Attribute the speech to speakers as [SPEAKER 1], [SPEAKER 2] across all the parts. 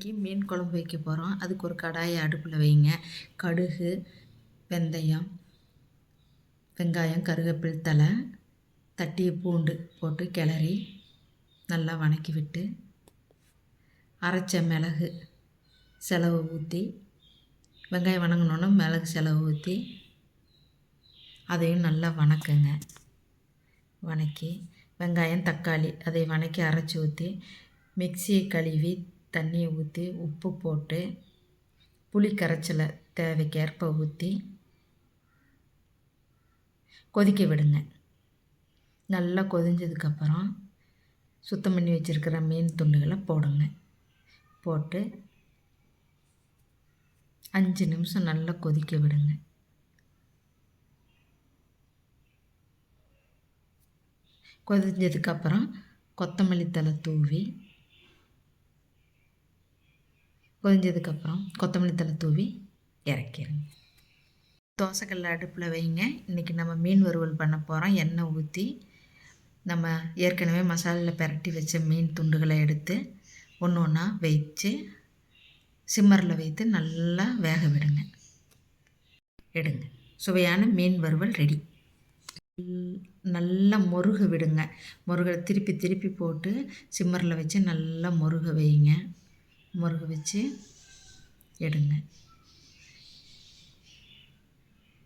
[SPEAKER 1] இன்றைக்கி மீன் குழம்பு வைக்க போகிறோம் அதுக்கு ஒரு கடாயை அடுப்பில் வைங்க. கடுகு வெந்தயம் வெங்காயம் கருவேப்பில் தலை தட்டிய பூண்டு போட்டு கிளறி நல்லா வணக்கி விட்டு அரைச்ச மிளகு செலவு ஊற்றி வெங்காயம் வணங்கினோன்னா மிளகு செலவு ஊற்றி அதையும் நல்லா வணக்குங்க. வணக்கி வெங்காயம் தக்காளி அதை வணக்கி அரைச்சி ஊற்றி மிக்சியை கழுவி தண்ணியை ஊற்றி உப்பு போட்டு புளி கரைச்சலை தேவைக்கேற்ப ஊற்றி கொதிக்க விடுங்க. நல்லா கொதிஞ்சதுக்கப்புறம் சுத்தம் பண்ணி வச்சுருக்கிற மீன் துண்டுகளை போடுங்க. போட்டு அஞ்சு நிமிஷம் நல்லா கொதிக்க விடுங்க. கொதிஞ்சதுக்கப்புறம் கொத்தமல்லி தலை தூவி கொதிஞ்சதுக்கப்புறம் கொத்தமல்லி தலை தூவி இறக்கிடுங்க. தோசைக்கல்ல அடுப்பில் வைங்க. இன்றைக்கி நம்ம மீன் வறுவல் பண்ண போகிறோம் எண்ணெய் ஊற்றி நம்ம ஏற்கனவே மசாலில் பெரட்டி வச்ச மீன் துண்டுகளை எடுத்து ஒன்று ஒன்றா வச்சு சிம்மரில் வைத்து நல்லா வேக விடுங்க. எடுங்க. சுவையான மீன் வறுவல் ரெடி. நல்லா முருக விடுங்க. முருகை திருப்பி திருப்பி போட்டு சிம்மரில் வச்சு நல்லா முருக வைங்க. முருக வச்சு எடுங்க.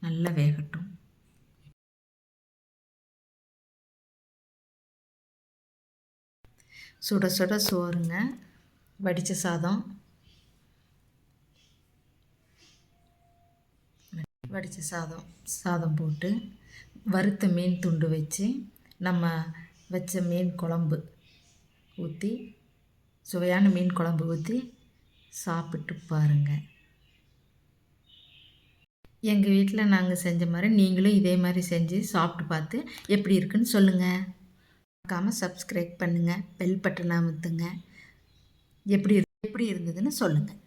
[SPEAKER 1] நல்லா வேகட்டும். சுட சுட சோறுங்க. வடித்த சாதம். வடித்த சாதம் சாதம் போட்டு வறுத்த மீன் துண்டு வச்சு நம்ம வச்ச மீன் குழம்பு ஊற்றி சுவையான மீன் குழம்பு ஊற்றி சாப்பிட்டு பாருங்கள் எங்கள் வீட்டில் நாங்கள் செஞ்ச மாதிரி நீங்களும் இதே மாதிரி செஞ்சு சாப்பிட்டு பார்த்து எப்படி இருக்குன்னு சொல்லுங்கள் மறக்காமல் சப்ஸ்கிரைப் பண்ணுங்கள் பெல் பட்டனை அமுத்துங்க. எப்படி எப்படி இருந்ததுன்னு சொல்லுங்கள்